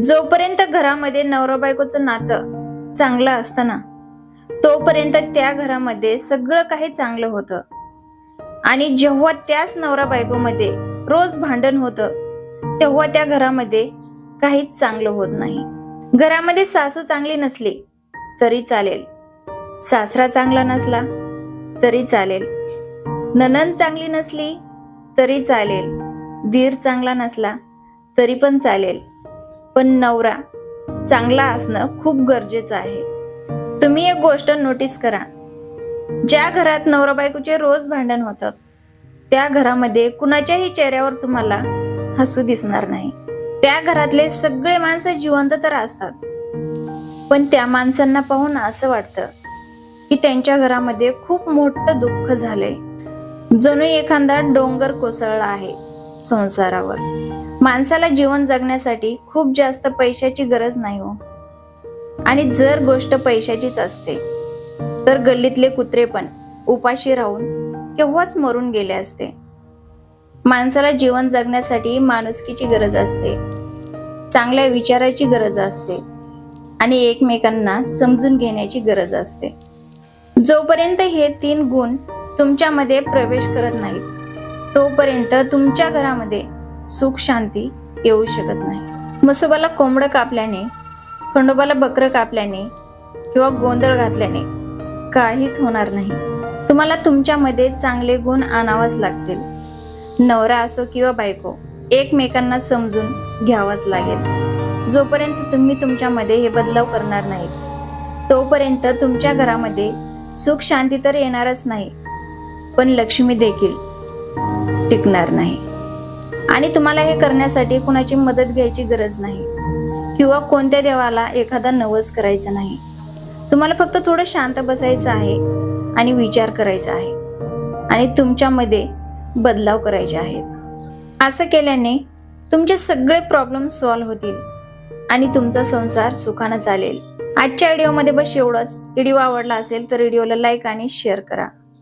जोपर्यंत घरामध्ये नवरा बायकोचं नातं चांगलं असतं ना तोपर्यंत त्या घरामध्ये सगळं काही चांगलं होतं. आणि जेव्हा त्याच नवरा बायकोमध्ये रोज भांडण होतं तेव्हा त्या घरामध्ये काहीच चांगलं होत नाही. घरामध्ये सासू चांगली नसली तरी चालेल. सासरा चांगला नसला तरी चालेल. ननन चांगली नसली तरी चालेल. दीर चांगला नसला तरी पण चालेल. पण नवरा चांगला असणं खूप गरजेचं आहे. तुम्ही एक गोष्ट नोटीस करा. ज्या घरात नवरा बायकोचे रोज भांडण होतात त्या घरामध्ये कुणाच्याही चेहऱ्यावर तुम्हाला हसू दिसणार नाही. त्या घरातले सगळे माणसं जिवंत तर असतात. पण त्या माणसांना पाहून असं वाटतं की त्यांच्या घरामध्ये खूप मोठं दुःख झालंय. जणू एखादा डोंगर कोसळला आहे संसारावर. माणसाला जीवन जगण्यासाठी खूप जास्त पैशाची गरज नाही हो. आणि जर गोष्ट पैशाचीच असते तर गल्लीतले कुत्रे पण उपाशी राहून केव्हाच मरून गेले असते. माणसाला जीवन जगण्यासाठी माणुसकीची गरज असते चांगल्या विचाराची गरज असते आणि एकमेकांना समजून घेण्याची गरज असते. जोपर्यंत हे तीन गुण तुमच्यामध्ये प्रवेश करत नाहीत तोपर्यंत तुमच्या घरामध्ये सुख शांती येऊ शकत नाही. मसोबाला कोंबडं कापल्याने खंडोबाला बकरं कापल्याने किंवा गोंधळ घातल्याने काहीच होणार नाही. तुम्हाला तुमच्यामध्ये चांगले गुण आणावाच लागतील. नवरा असो किंवा बायको एकमेकांना समजून घ्यावाच लागेल. जोपर्यंत तुम्ही तुमच्यामध्ये हे बदलाव करणार नाहीत तोपर्यंत तुमच्या घरामध्ये सुख शांती तर येणारच नाही पण लक्ष्मी देखील टिकणार नाही. आणि तुम्हाला हे करण्यासाठी कुणाची मदत घ्यायची गरज नाही. किंवा कोणत्या देवाला एखादा नवस करायचा नाही. तुम्हाला फक्त थोडं शांत बसायचं आहे आणि विचार करायचा आहे. आणि तुमच्यामध्ये बदलाव करायचे आहेत. असं केल्याने तुमचे सगळे प्रॉब्लेम सॉल्व्ह होतील आणि तुमचा संसार सुखानं चालेल. आजच्या व्हिडिओमध्ये बस एवढंच. व्हिडिओ आवडला असेल तर व्हिडिओला लाईक आणि शेअर करा.